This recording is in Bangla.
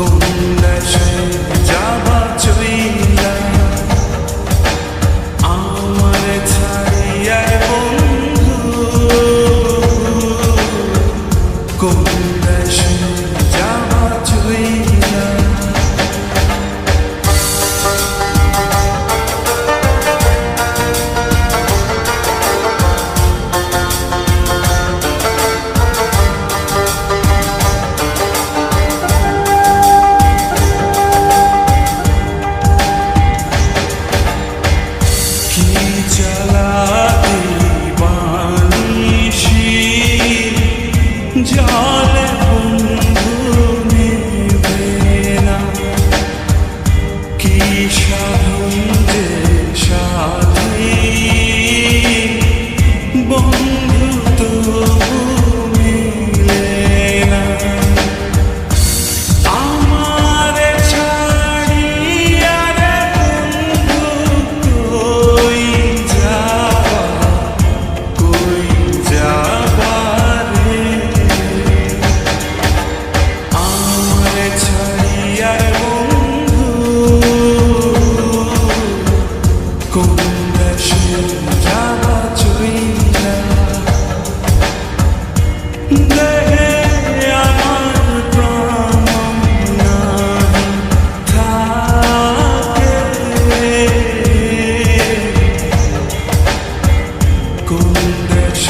কোন নেশে যাবা চুইলা golden